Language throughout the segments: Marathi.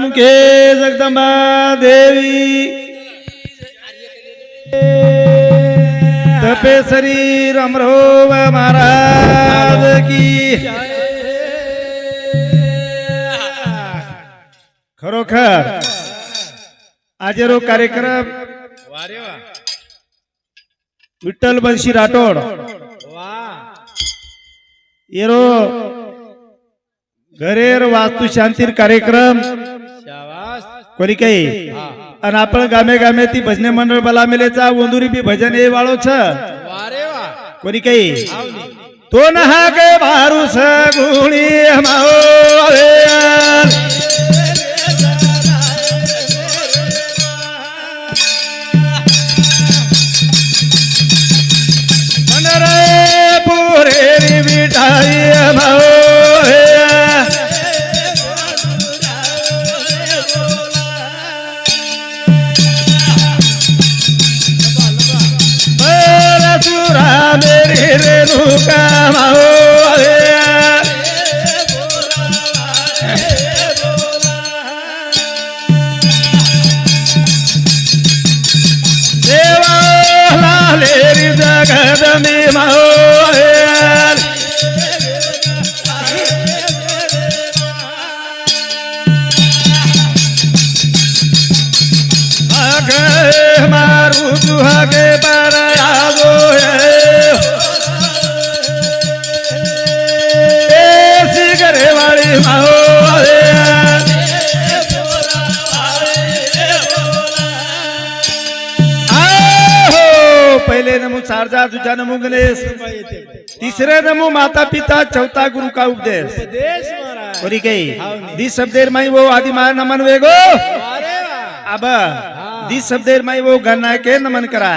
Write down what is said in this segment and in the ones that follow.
मुखे जगदंबा देवी। तपेसरी रामरो महाराज की। खरोखर आजेरो कार्यक्रम विठ्ठल बंशी राठोड। येरो घरेर वास्तू शांतीर कार्यक्रम। कोणी काही? आणि आपण गामे गामे ती भजने मंडळ बला मेलेचा वंदुरी बी भजन हे वाळो छ। कोणी काही? तो नहा गे मारुस गुणी पुरे विठाई माओ परसुरा मेरी रेणुका पहिले नमू सारजा तुझा गणेश तिसरे नमो माता पिता चौथा गुरु का उपदेश। कोरी काही दी शब्देर माई वो आदि मार नमन वेगो। अब दी शब्देर माई वो गणना के नमन करा।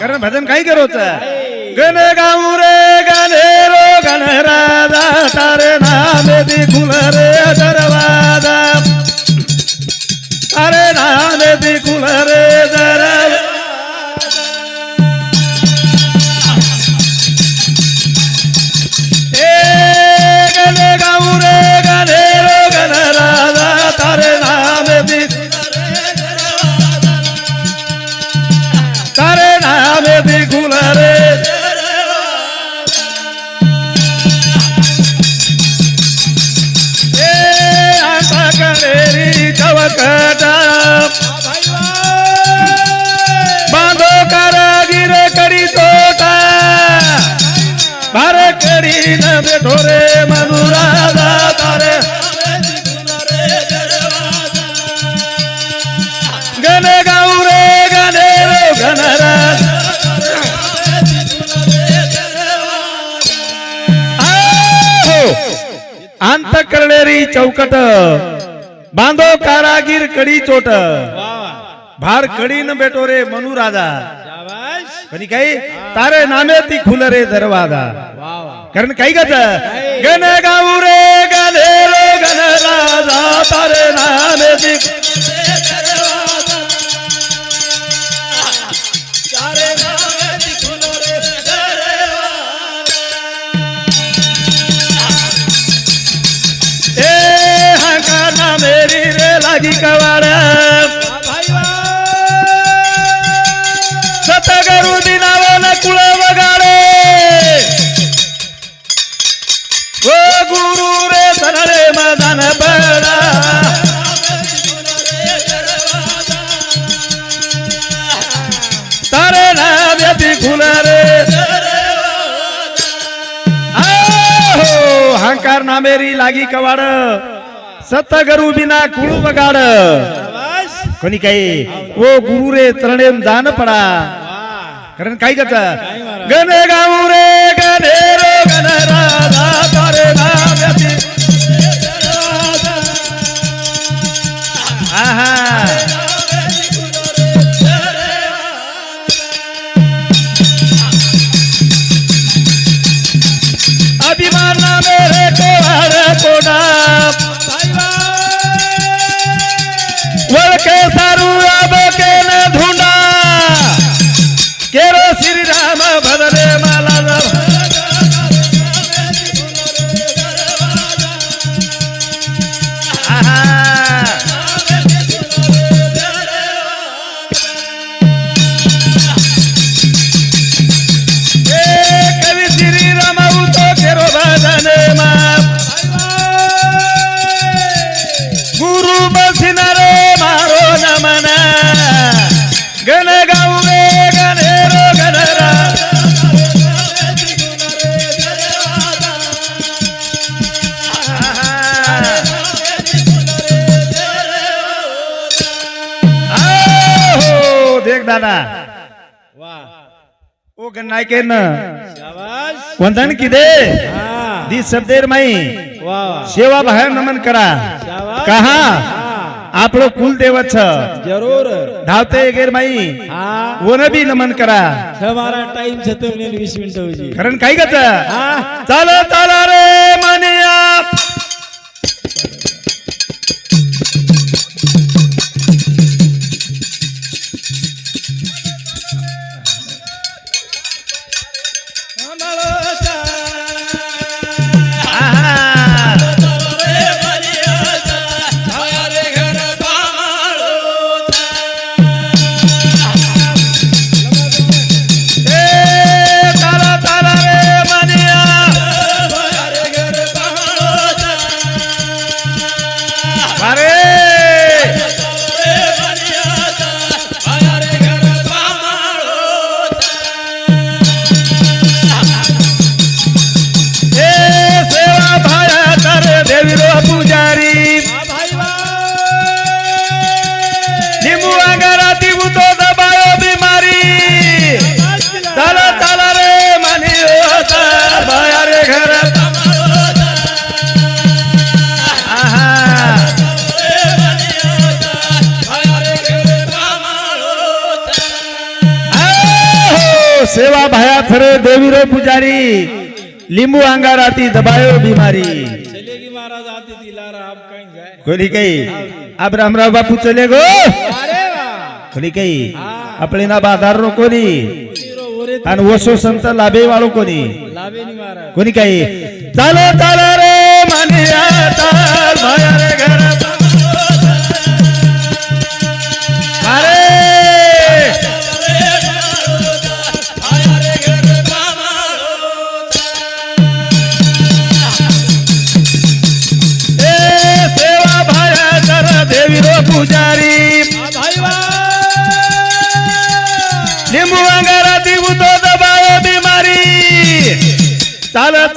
कारण भजन काही करोच गण गाऊ रे गणे रो गण राजा तारे नामे दी खुल रे दरवाजा। अरे नामे दी खुल रे चवकटा बांधो कारागीर करी तोटा। भार करी न बेठो रे मनुराजा तारे गण गाऊ रे गणे रे अंत करणारी चौकट। बांधो कारागीर कडी चोट। भार कडी न बेटो रे मनु राजा। कधी काही तारे नामे ती खुल रे दरवाजा। कारण काही गच गण गाऊ रे गणे रो गण राजा तारे लागी कवाड. सतगरु दिनावन कुळ वगाडे ओ गुरु रे सरळे मदान बडा. तारे नाव्यती खुल रे. आहो, हंकार नामेरी लागी कवाड. सतगरु बिना कुळू बगाड कोणी काही ओ गुरु रे तरणे दान पडा कारण काय करत गण गाऊ रे दादा. ओ गन्नाय के न शाबाश वंदन किदे? हा. दी शब्देर माई. सेवा बाहेर नमन करा. कहा? हा. आपलो कुल देवत छ जरूर. धावते गेर माई. हा. ओन बी नमन करा. हमारा टाइम छतो ने वीस मिनिटं होजी कारण काय गत. हा. चाल चाल रे मनिया. थरे देवी रो पुजारी. लिंबू अंगाराती दबायो बीमारी. चलेगी महाराज आते दिलारा आप कहीं जाए खोली काही. अब रामराव बापू चले गो अरे वाह खोली काही आपले ना बाजार रो कोणी हीरो ओरे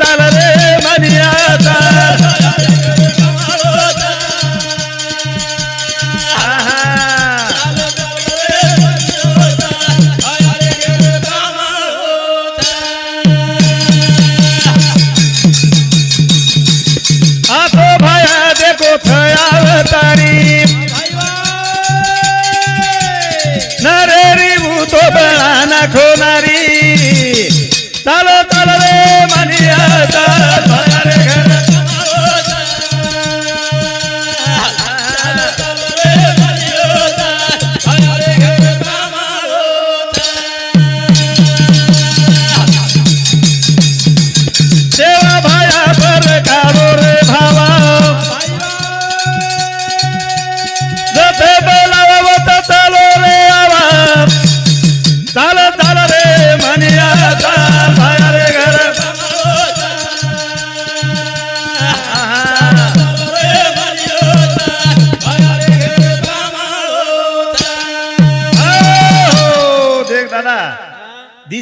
चाल रे मनिया चाल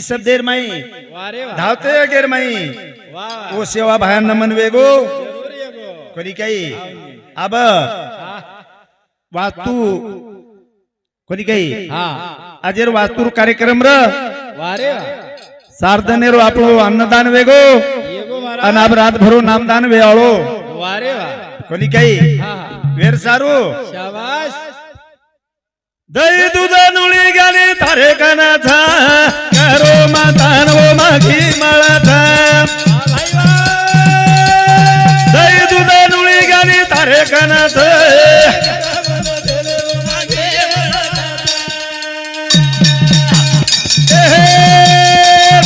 सब देर माई। धावते हो गेर माई। ओ सेवा भयान मन वेगो। जरूर कोणी काही? आब। वास्तू कोणी काही? अजेर वास्तूर कार्यक्रम र। वारे आपलो अन्नदान वेगो। अन गो रात भरो नामदान वेळो वारे कोणी काही? वेर सारू। शाबाश दही दूध नुळी गाणी तारे कानाचा. करो मातान ओ माघी माळाचा. दही दूध नुळी गाणी तारे कानाचा.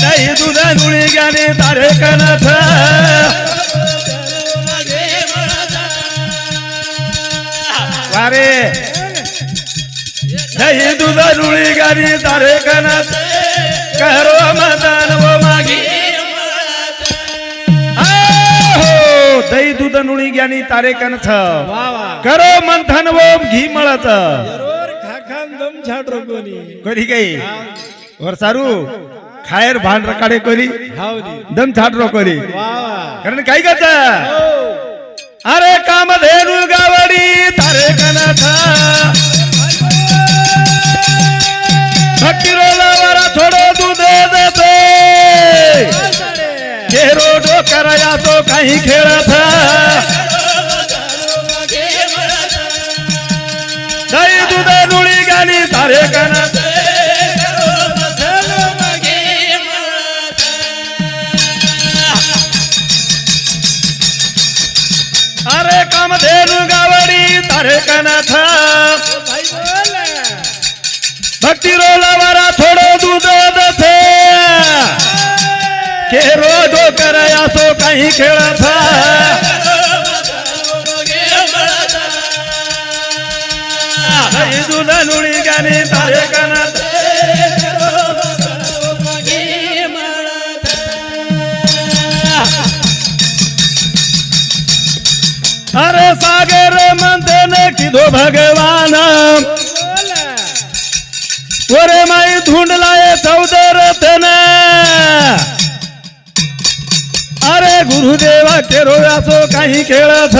दही दूध गाणी तारे कानाच. वारे. दही दूध नुळी गाणी तारे कानाच करो मातान ओ माघी आहो, दही दूध नुळी ज्ञानी तारे कनथ वाह करो मंथन ओम घी मळत. करी काही? वर सारू खायर भांड रकाडे करी दम छाटरो करी कारण काही करत अरे काम धेनु गावडी तारे कनथ भक्ती रोलावर थोडं दूध देते. केरो डोकराया तो काही खेळत. दही दूध नुळी गाणी तारे कानात अरे कामधेनु गावडी तारे कानाथ भक्ती रोलावर थोडो दूध देते. केरो डोकराया तो काही खेळत. दही दूध नुळी गाणी तारे कानात. अरे सागर म्हणते न किदो भगवान. वरे माई धुंडलाय चौदर तन अरे गुरुदेवा केरोव्याचो काही खेळत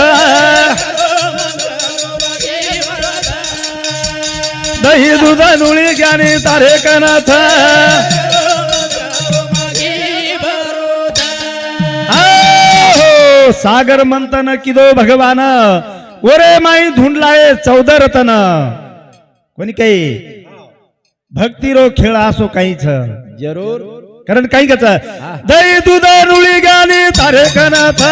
दही दुधा नुळी ज्ञानी तारे कनाथ हो सागर मंथन किदो भगवान. ओरे माई धुंडलाय चौदरतन कोणी काही भक्तिरो खेळ असो काहीच. जरूर. कारण काही कच दही दूध रुळी गाणी तारे कनाथ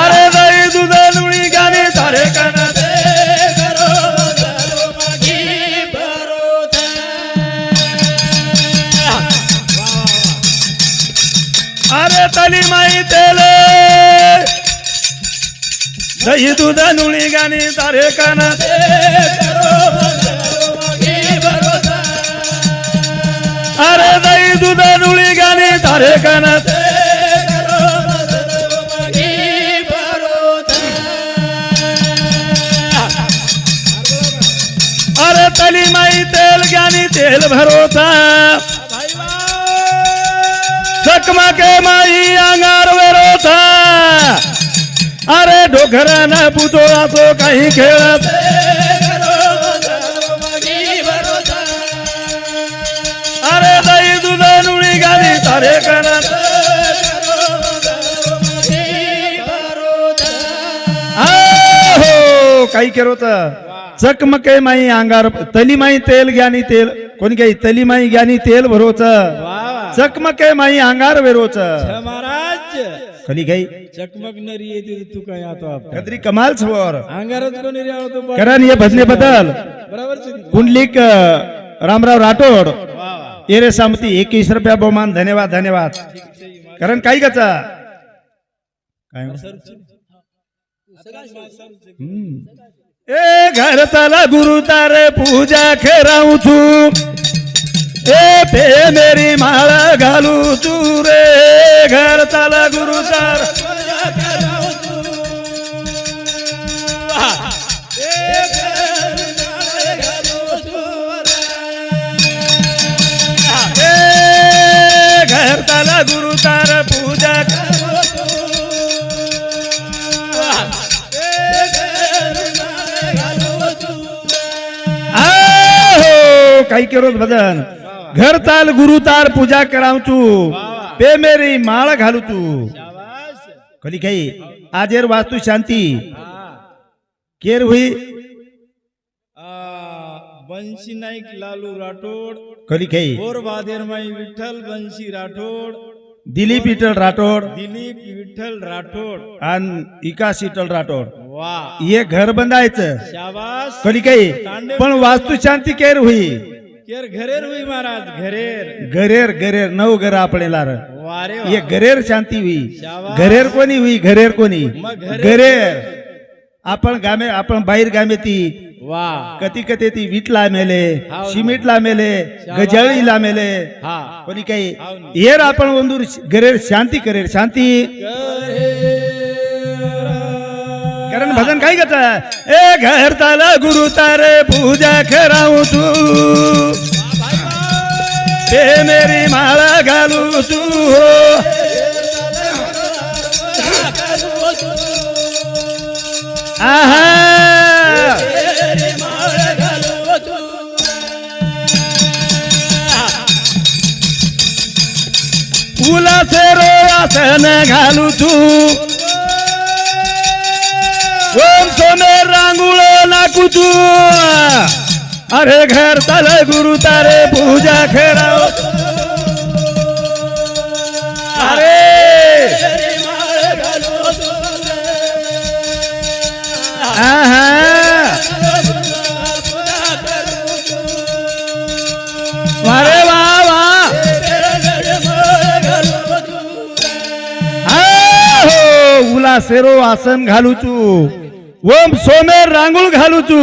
अरे दही दूध रुळी गाणी तारे कनाथ अरे तली माई तेले दही दूध नुळी गाणी तारे काना अरे दही दूध नुळी गाणी तारे काना अरे तली माई तेल गाणी तेल भरोसा चकमके माई अंगार वेरोता अरे डोकराना पुतोळा तो काही खेळत अरे दही दूध नुळी गाणी तारे करत. हो काही केरोत चकमके माई अंगार तली माई तेल ज्ञानी तेल. कोणी काही तली माई ज्ञानी तेल भरोच? चकमके माई अंगार वेरोच. छे कली काही चकमक नरी येते तू काय आता कदरी कमाल छवर अंगारात कोणी रे आवडतो बा- कारण हे भजने बदल। बरोबर सिद्धी. कुंडलिक रामराव राठोड। वा एरे सामती एकवीस रुपया बहुमान धन्यवाद धन्यवाद। कारण काही कचा काय हम्म. ए घर तला गुरु तारे पूजा खेराऊ छू। ए पे मेरी माळ घालू तू रे घर गुरु तार घरताला गुरु तार पूजा हो काही केरोत भजन. घर ताल गुरु तार पूजा कराऊ तू. पे मेरी माळ घालू तू. कली काही आजेर वास्तू शांती. केर हुई? बंशी नाईक लालू राठोड. कली काही? बोर बादेरमाई विठ्ठल बंशी राठोड. दिलीप इटल राठोड. दिलीप विठ्ठल राठोड. आणि इका शीतल राठोड. वा हे घर बंदायचं शाबास. कली काही? पण वास्तू शांती केर हुई. केर घरेर हुई महाराज घरेर घरेर घरेर नऊ घर आपल्याला र. वारे वा. ये घरेर शांती हुई शाबास. घरेर कोणी हुई घरेर कोणी मग घरेर- घरेर आपण गामे आपण बाहेर गामे ती वा कती कते ती विटला मेले हाव. सिमेंटला मेले शाबास. गजळीला मेले हा कोणी काही हाव ना. येर आपण ಒಂದೂರು घरेर शांती करेर शांती कारण भजन काय करत? ए घरताला गुरु तारे पूजा कराऊ तू. ते मेरी माळा घालू तू. आहा. फुला से रो आसन घालू तू. सोमे नाकू तू अरे घर तल गुरु तारे पूजा खेळाव. अरे. अरे वा वा. हो उला सेरो आसन घालू तू. ओम सोमेर रांगुळ घालू तू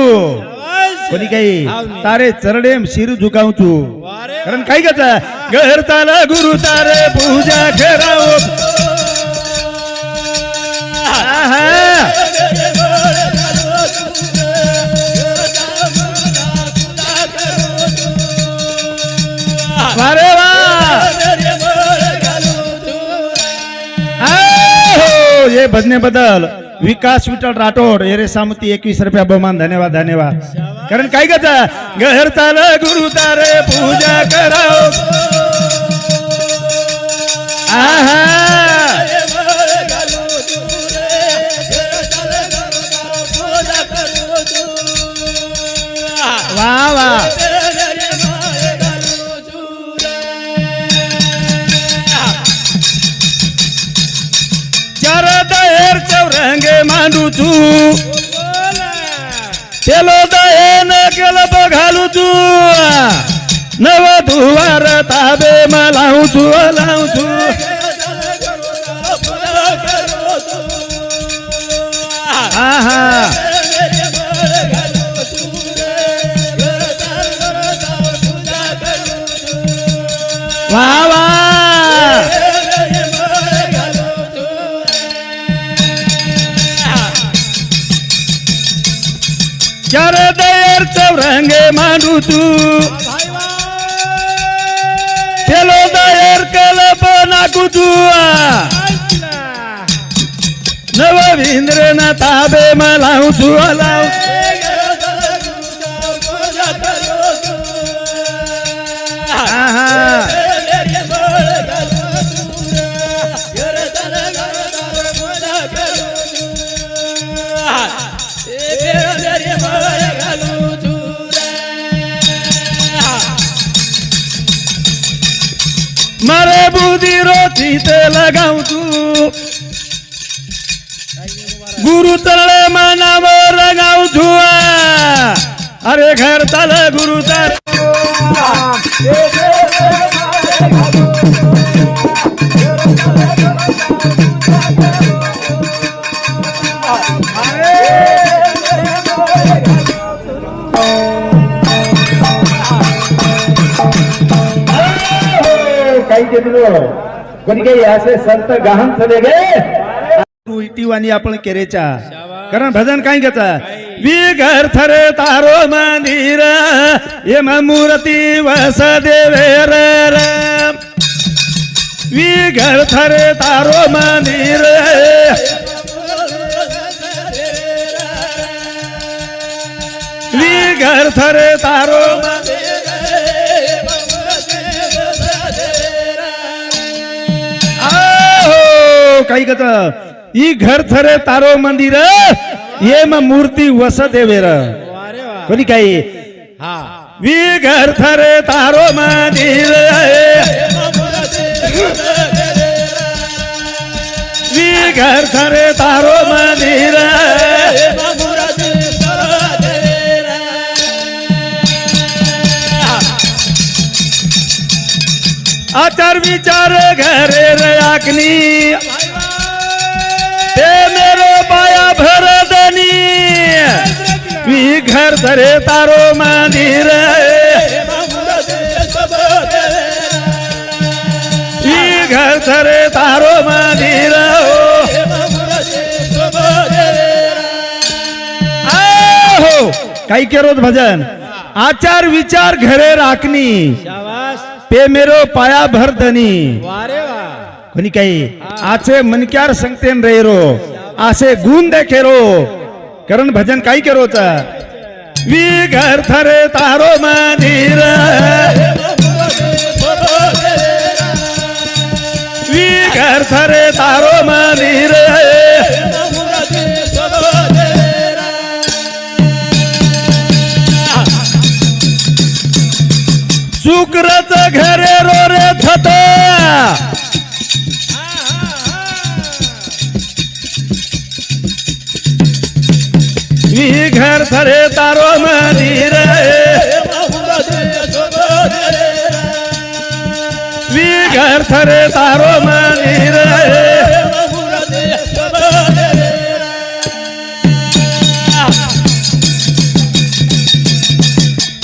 कोणी काही तारे चरडेम शिर झुकावू तू वारे कारण काय कचा घर ताला गुरु तारे पूजा कराव अरे वा. हो हे भजने बदल. विकास विठ्ठल राठोड हे रे सामती एकवीस रुपया बहुमान धन्यवाद धन्यवाद. कारण काय कचा घर चाल गुरु तारे पूजा कराव. आहा. वा वा. चौरंगे मांडू तू केलो दहे न केलं बघालू तू नव दुवार ताबे मलाऊ तू लावू तू आहा। वा वा रंगे चौरंगे मांडू तू। खेलो दहेर केलं नाकू तू। नव इंद्र न ताबे मलाऊ तू लावू बुधिरो चित लगाउँछु गुरु तले मानावर लगाउँछु अरे घर तल गुरु तर. Thank you. ಆಗಿದ್ರು ಕೊನೆಗೆ ಯಾಸೆ ಸಂತ ಗಹನ್ ಸಭೆಗೆ इटिवानी आपण केरेच्या. कारण भजन काय घेत? विगर थर तारो मंदिर एम मूर्ती वस देवेर विगर थरे तारो मंदिर थरे तारो मंदिर काही कथ ಈ घर ಥರೆ ತಾರೋ ಮಂದಿರ ಏಮ ಮೂರ್ತಿ ಹೊಸ ದೇವೇರ वारे वा कोणी काही हा वी घर थरे तारो मंदिर वी घर थरे तारो मंदिर आचार विचार घरे रयाकनी ते मेरो पाया भरदनी वी घर धरे तारो मंदिर वी घर धरे तारो मंदिर हो काही केरोत भजन आचार विचार घरे राखणी शाबास पे मेरो पाया भरदनी ಹುನಿಕಾಯಿ ಆಚೆ ಮನ್ಕ್ಯಾರ ಸಂಗತೇನ್ ರೇ ಇರೋ ಆಸೆ ಗುಣ ದೇಖೇರೋ करण भजन काय केरोच वी घर थरे तारो मानीर वी घर थरे तारो मानीर शुक्रच घरे रो रे थता. मी घर धरे तारो मंदिर मी घर धरे तारो मंदिर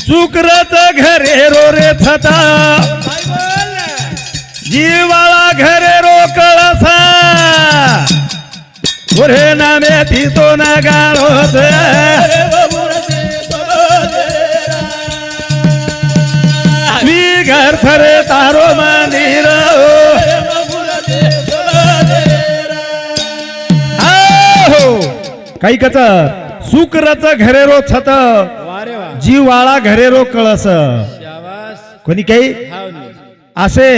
सुकरच घरे रो रे थता। जीवाला घरे नामे तितो ना गाळोत मी घर थरे तारो मंदिर हो काही कच सुकरच घरे रो छत जीवाळा घरे रो कळस कोणी काही? असे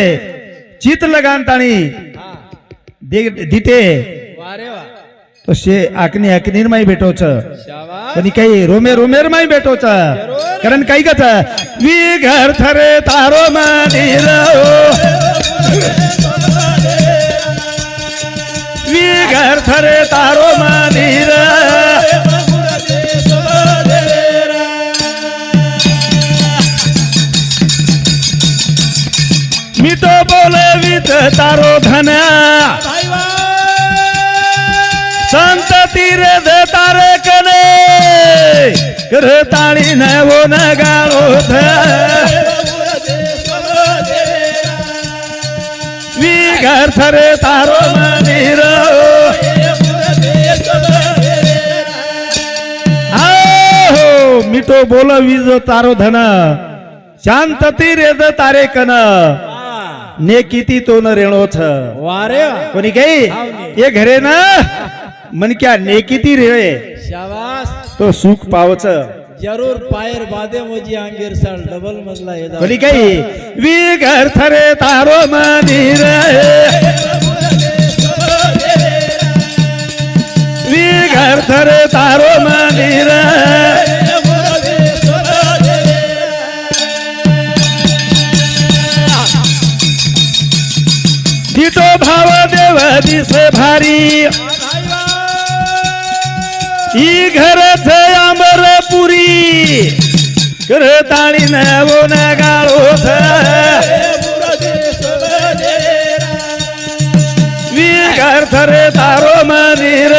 चित लगानताणी हा. वा शे आकनी आकनीर माई भेटोच शाबास कोणी काही रोमे रोमेर माई भेटोच कारण काही कच वी घर थरे तारो मंदिर वी घर थरे तारो मंदिर मी तो बोलवीत तारो कर ताळी न वो न गाळो वी घर थरे तारो मंदिर हो मिठो बोल वीज तारो धन शांत तीरे द तारे कन ने किती तो न रेणोथ वारे वा कोणी काही ये घरे ना मन क्या ने किती रे शाबास. तो सुख पावच. जरूर पायर बादे मोजी अंगेर साल डबल मजला येदा. कोणी काही वी घर थरे तारो मंदिर वी घर थरे तारो मंदिर दितो भाव देव दिसे भारी। ही घरच अमरपुरी करताळी ताळी न वो न गाळोथ वी घर थरे तारो मंदिर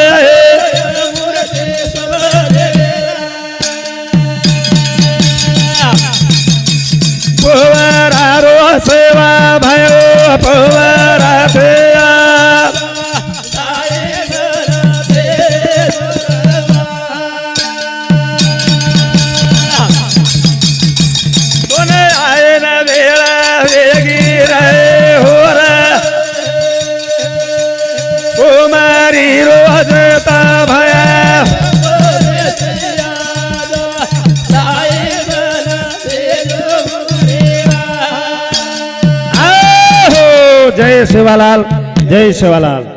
पोवारो सेवा भयो पोवरा સેવાલાલ જય સેવાલાલ.